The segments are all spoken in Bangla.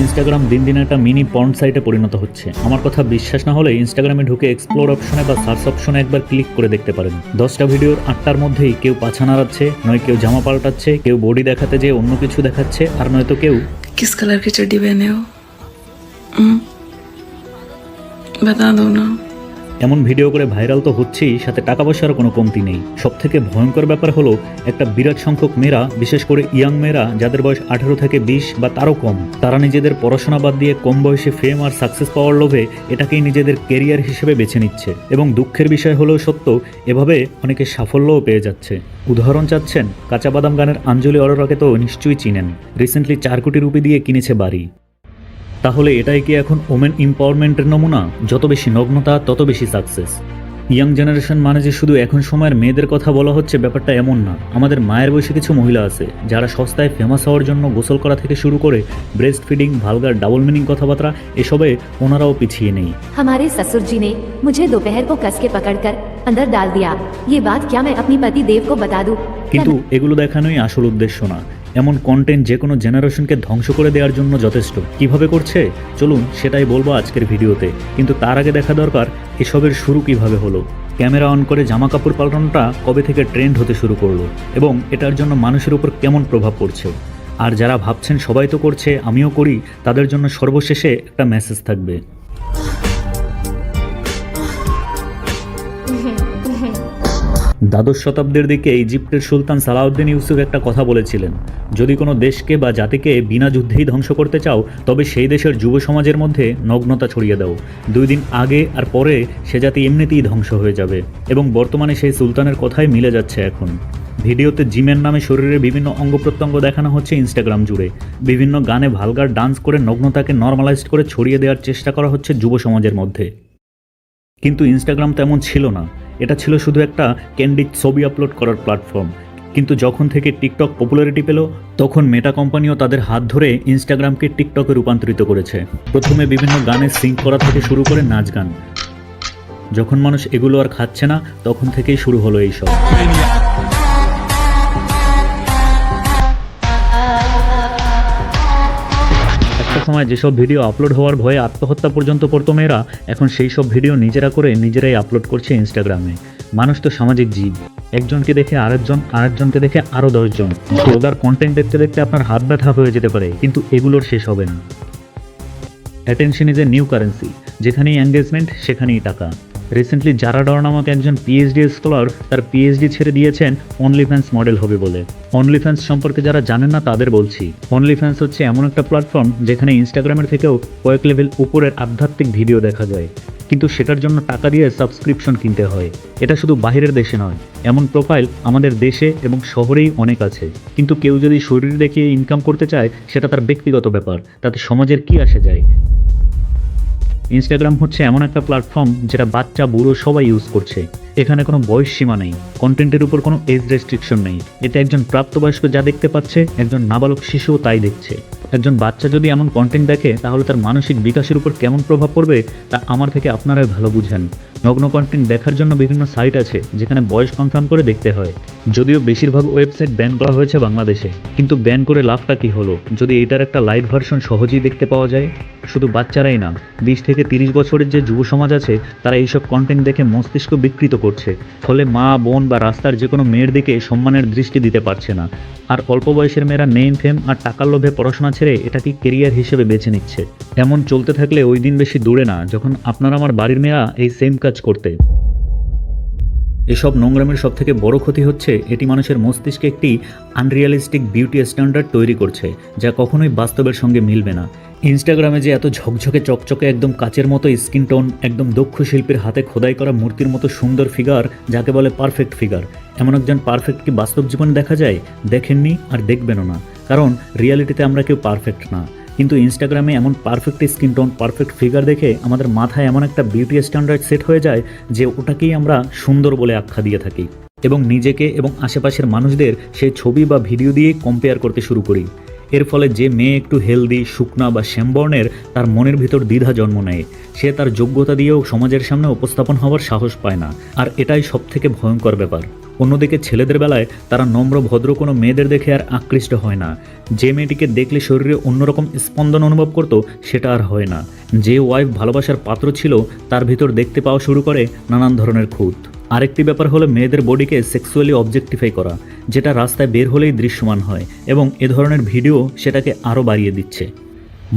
ইনস্টাগ্রাম দিন দিন একটা মিনি পর্ন সাইটে পরিণত হচ্ছে আমার কথা বিশ্বাস না হলে ইনস্টাগ্রামে ঢুকে এক্সপ্লোর অপশনে বা সার্চ অপশনে একবার ক্লিক করে দেখতে পারেন দশটা ভিডিওর আটটার মধ্যেই কেউ পাছা নাড়াচ্ছে নয় কেউ জামা পাল্টাচ্ছে কেউ বডি দেখাতে যেয়ে অন্য কিছু দেখাচ্ছে আর নয়তো কেউ किस कलर की चड्डी पहने हो हम्म? बता दो ना এমন ভিডিও করে ভাইরাল তো হচ্ছেই, সাথে টাকা পয়সার কোনো কমতি নেই। সব থেকে ভয়ঙ্কর ব্যাপার হলো, একটা বিরাট সংখ্যক মেয়েরা, বিশেষ করে ইয়াং মেয়েরা, যাদের বয়স আঠেরো থেকে বিশ বা তারও কম, তারা নিজেদের পড়াশোনা বাদ দিয়ে কম বয়সে ফেম আর সাকসেস পাওয়ার লোভে এটাকেই নিজেদের কেরিয়ার হিসেবে বেছে নিচ্ছে। এবং দুঃখের বিষয় হলেও সত্য, এভাবে অনেকে সাফল্যও পেয়ে যাচ্ছে। উদাহরণ চাচ্ছেন, কাঁচা বাদাম গানের আঞ্জলি অরোরাকে তো নিশ্চয়ই চিনেন। রিসেন্টলি চার কোটি রুপি দিয়ে কিনেছে বাড়ি। তাহলে এটাই কি এখন ওমেন এম্পাওয়ারমেন্টের নমুনা যত বেশি নগ্নতা তত বেশি সাকসেস ইয়াং জেনারেশন মানে যে শুধু এখন সময়ের মেয়েদের কথা বলা হচ্ছে ব্যাপারটা এমন না আমাদের মায়ের বয়সী কিছু মহিলা আছে যারা সস্তায় ফেমাস হওয়ার জন্য গোসল করা থেকে শুরু করে breastfeeding vulgar double meaning কথাবার্তা এসবে ওনারাও পিছিয়ে নেই हमारे ससुर जी ने मुझे दोपहर को कस के पकड़कर अंदर डाल दिया ये बात क्या मैं अपनी पति देव को बता दूं? কিন্তু এগুলো দেখানোই আসল উদ্দেশ্য না এমন কন্টেন্ট যে কোনো জেনারেশনকে ধ্বংস করে দেওয়ার জন্য যথেষ্ট কিভাবে করছে চলুন সেটাই বলবো আজকের ভিডিওতে কিন্তু তার আগে দেখা দরকার এসবের শুরু কিভাবে হলো ক্যামেরা অন করে জামা কাপড় পাল্টানোটা কবে থেকে ট্রেন্ড হতে শুরু করলো এবং এটার জন্য মানুষের উপর কেমন প্রভাব পড়ছে আর যারা ভাবছেন সবাই তো করছে আমিও করি তাদের জন্য সর্বশেষে একটা মেসেজ থাকবে দ্বাদশ শতাব্দীর দিকে ইজিপ্টের সুলতান সালাউদ্দিন ইউসুফ একটা কথা বলেছিলেন, যদি কোনো দেশকে বা জাতিকে বিনা যুদ্ধেই ধ্বংস করতে চাও, তবে সেই দেশের যুব সমাজের মধ্যে নগ্নতা ছড়িয়ে দাও। দুই দিন আগে আর পরে সে জাতি এমনিতেই ধ্বংস হয়ে যাবে। এবং বর্তমানে সেই সুলতানের কথাই মিলে যাচ্ছে এখন। ভিডিওতে জিমের নামে শরীরের বিভিন্ন অঙ্গ প্রত্যঙ্গ দেখানো হচ্ছে ইনস্টাগ্রাম জুড়ে। বিভিন্ন গানে ভালগার ডান্স করে নগ্নতাকে নর্মালাইজড করে ছড়িয়ে দেওয়ার চেষ্টা করা হচ্ছে যুব সমাজের মধ্যে। কিন্তু ইনস্টাগ্রাম তেমন ছিল না। এটা ছিল শুধু একটা ক্যান্ডিড ছবি আপলোড করার প্ল্যাটফর্ম কিন্তু যখন থেকে টিকটক পপুলারিটি পেল, তখন মেটা কোম্পানিও তাদের হাত ধরে ইনস্টাগ্রামকে টিকটকে রূপান্তরিত করেছে। প্রথমে বিভিন্ন গানে সিঙ্ক করা থেকে শুরু করে নাচ গান। যখন মানুষ এগুলো আর খাচ্ছে না, তখন থেকেই শুরু হলো এইসব। সময় যেসব ভিডিও আপলোড হওয়ার ভয়ে আত্মহত্যা পর্যন্ত করতো মেয়েরা, এখন সেই সব ভিডিও নিজেরা করে নিজেরাই আপলোড করছে ইনস্টাগ্রামে মানুষ তো সামাজিক জীব। একজনকে দেখে আরেকজন, আরেকজনকে দেখে আরও দশজন। ওদার কন্টেন্ট দেখতে দেখতে আপনার হাত ব্যথা হয়ে যেতে পারে, কিন্তু এগুলোর শেষ হবে না। Attention is a new currency যেখানেই এঙ্গেজমেন্ট সেখানেই টাকা। রিসেন্টলি জারা ডর নামক একজন পিএইচডি স্কলার তার পিএইচডি ছেড়ে দিয়েছেন অনলি ফ্যান্স মডেল হবে বলে। অনলি ফ্যান্স সম্পর্কে যারা জানেন না, তাদের বলছি। অনলি ফ্যান্স হচ্ছে এমন একটা প্ল্যাটফর্ম যেখানে ইনস্টাগ্রামের থেকেও কয়েক লেভেল উপরের আধ্যাত্মিক ভিডিও দেখা যায়। কিন্তু সেটার জন্য টাকা দিয়ে সাবস্ক্রিপশন কিনতে হয়। এটা শুধু বাইরের দেশে নয়, এমন প্রোফাইল আমাদের দেশে এবং শহরেই অনেক আছে। কিন্তু কেউ যদি শরীর দেখিয়ে ইনকাম করতে চায়, সেটা তার ব্যক্তিগত ব্যাপার, তাতে সমাজের কি আসে যায়? ইনস্টাগ্রাম হচ্ছে এমন একটা প্ল্যাটফর্ম যেটা বাচ্চা, বুড়ো সবাই ইউজ করছে। এখানে কোনো বয়স সীমা নেই কন্টেন্টের উপর কোনো এজ রেস্ট্রিকশন নেই। এতে একজন প্রাপ্তবয়স্ক যা দেখতে পাচ্ছে, একজন নাবালক শিশুও তাই দেখছে। একজন বাচ্চা যদি এমন কন্টেন্ট দেখে, তাহলে তার মানসিক বিকাশের উপর কেমন প্রভাব পড়বে, তা আমার থেকে আপনারাই ভালো বুঝেন। নগ্ন কন্টেন্ট দেখার জন্য বিভিন্ন সাইট আছে, যেখানে বয়স কনফার্ম করে দেখতে হয়। যদিও বেশিরভাগ ওয়েবসাইট ব্যান করা হয়েছে বাংলাদেশে, কিন্তু ব্যান করে লাভটা কি হলো? যদি এটার একটা লাইট ভার্সন সহজেই দেখতে পাওয়া যায়? শুধু বাচ্চারাই না, বিশ থেকে তিরিশ বছরের যে যুব সমাজ আছে, তারা এইসব কন্টেন্ট দেখে মস্তিষ্ক বিকৃত করছে। ফলে মা, বোন বা রাস্তার যে কোনো মেয়ের দিকে সম্মানের দৃষ্টি দিতে পারছে না। আর অল্প বয়সের মেয়েরা নেম ফেম আর টাকার লোভে পড়াশোনা ছেড়ে এটাকে কেরিয়ার হিসেবে বেছে নিচ্ছে। এমন চলতে থাকলে ওই দিন বেশি দূরে না, যখন আপনার আমার বাড়ির মেয়েরা এই সেম কাজ করতে। এসব নোংরামের সব থেকে বড় ক্ষতি হচ্ছে, এটি মানুষের মস্তিষ্কে একটি আনরিয়ালিস্টিক বিউটি স্ট্যান্ডার্ড তৈরি করছে, যা কখনোই বাস্তবের সঙ্গে মিলবে না। ইনস্টাগ্রামে যে এত ঝকঝকে, চকচকে, একদম কাচের মতো স্কিন টোন একদম দক্ষ শিল্পীর হাতে খোদাই করা মূর্তির মতো সুন্দর ফিগার যাকে বলে পারফেক্ট ফিগার এমন একজন পারফেক্ট কি বাস্তব জীবনে দেখা যায়? দেখেননি আর দেখবেনও না। কারণ রিয়ালিটিতে আমরা কেউ পারফেক্ট না। কিন্তু ইনস্টাগ্রামে এমন perfect skin tone perfect figure দেখে আমাদের মাথায় এমন একটা বিউটি স্ট্যান্ডার্ড সেট হয়ে যায় যে ওটাকেই আমরা সুন্দর বলে আখ্যা দিয়ে থাকি। এবং নিজেকে এবং আশেপাশের মানুষদের সেই ছবি বা ভিডিও দিয়ে কম্পেয়ার করতে শুরু করি। এর ফলে যে মেয়ে একটু হেলদি শুকনা বা শ্যামবর্ণের, তার মনের ভিতর দ্বিধা জন্ম নেয়। সে তার যোগ্যতা দিয়েও সমাজের সামনে উপস্থাপন হওয়ার সাহস পায় না। আর এটাই সবথেকে ভয়ঙ্কর ব্যাপার। অন্যদিকে ছেলেদের বেলায় তারা নম্র, ভদ্র কোনো মেয়েদের দেখে আর আকৃষ্ট হয় না। যে মেয়েটিকে দেখলে শরীরে অন্যরকম স্পন্দন অনুভব করতো, সেটা আর হয় না। যে ওয়াইফ ভালোবাসার পাত্র ছিল, তার ভিতর দেখতে পাওয়া শুরু করে নানান ধরনের খুঁত। আরেকটি ব্যাপার হলো মেয়েদের বডিকে সেক্সুয়ালি অবজেক্টিফাই করা, যেটা রাস্তায় বের হলেই দৃশ্যমান হয় এবং এ ধরনের ভিডিও সেটাকে আরও বাড়িয়ে দিচ্ছে।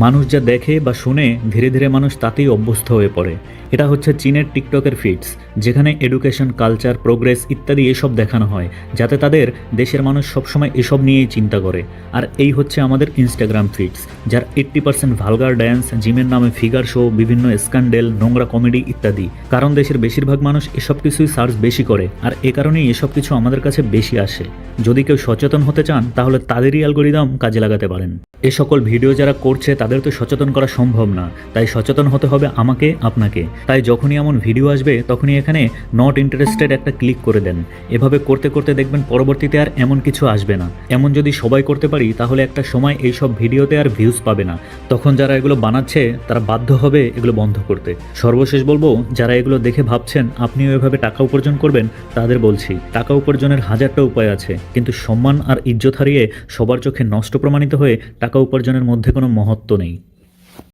মানুষ যা দেখে বা শুনে, ধীরে ধীরে মানুষ তাতেই অভ্যস্ত হয়ে পড়ে। এটা হচ্ছে চীনের টিকটকের ফিডস, যেখানে এডুকেশন কালচার প্রোগ্রেস ইত্যাদি এসব দেখানো হয়, যাতে তাদের দেশের মানুষ সবসময় এসব নিয়েই চিন্তা করে। আর এই হচ্ছে আমাদের ইনস্টাগ্রাম ফিডস যার এইট্টি পার্সেন্ট ভালগার ড্যান্স জিমের নামে ফিগার শো বিভিন্ন স্ক্যান্ডেল নোংরা কমেডি ইত্যাদি। কারণ দেশের বেশিরভাগ মানুষ এসব কিছুই সার্চ বেশি করে, আর এ কারণেই এসব কিছু আমাদের কাছে বেশি আসে। যদি কেউ সচেতন হতে চান, তাহলে তাদেরই অ্যালগোরিদম কাজে লাগাতে পারেন। এ সকল ভিডিও যারা করছে, তাদের তো সচেতন করা সম্ভব না। তাই সচেতন হতে হবে আমাকে, আপনাকে। তাই যখনই এমন ভিডিও আসবে, তখনই এখানে নট ইন্টারেস্টেড একটা ক্লিক করে দেন। এভাবে করতে করতে দেখবেন পরবর্তীতে আর এমন কিছু আসবে না। এমন যদি সবাই করতে পারি, তাহলে একটা সময় এই সব ভিডিওতে আর ভিউজ পাবে না। তখন যারা এগুলো বানাচ্ছে, তারা বাধ্য হবে এগুলো বন্ধ করতে। সর্বশেষ বলব, যারা এগুলো দেখে ভাবছেন, আপনিও এভাবে টাকা উপার্জন করবেন, তাদের বলছি, টাকা উপার্জনের হাজারটা উপায় আছে। কিন্তু সম্মান আর ইজ্জত হারিয়ে সবার চোখে নষ্ট প্রমাণিত হয়ে টাকা উপার্জনের মধ্যে কোনো মহত্ব নেই।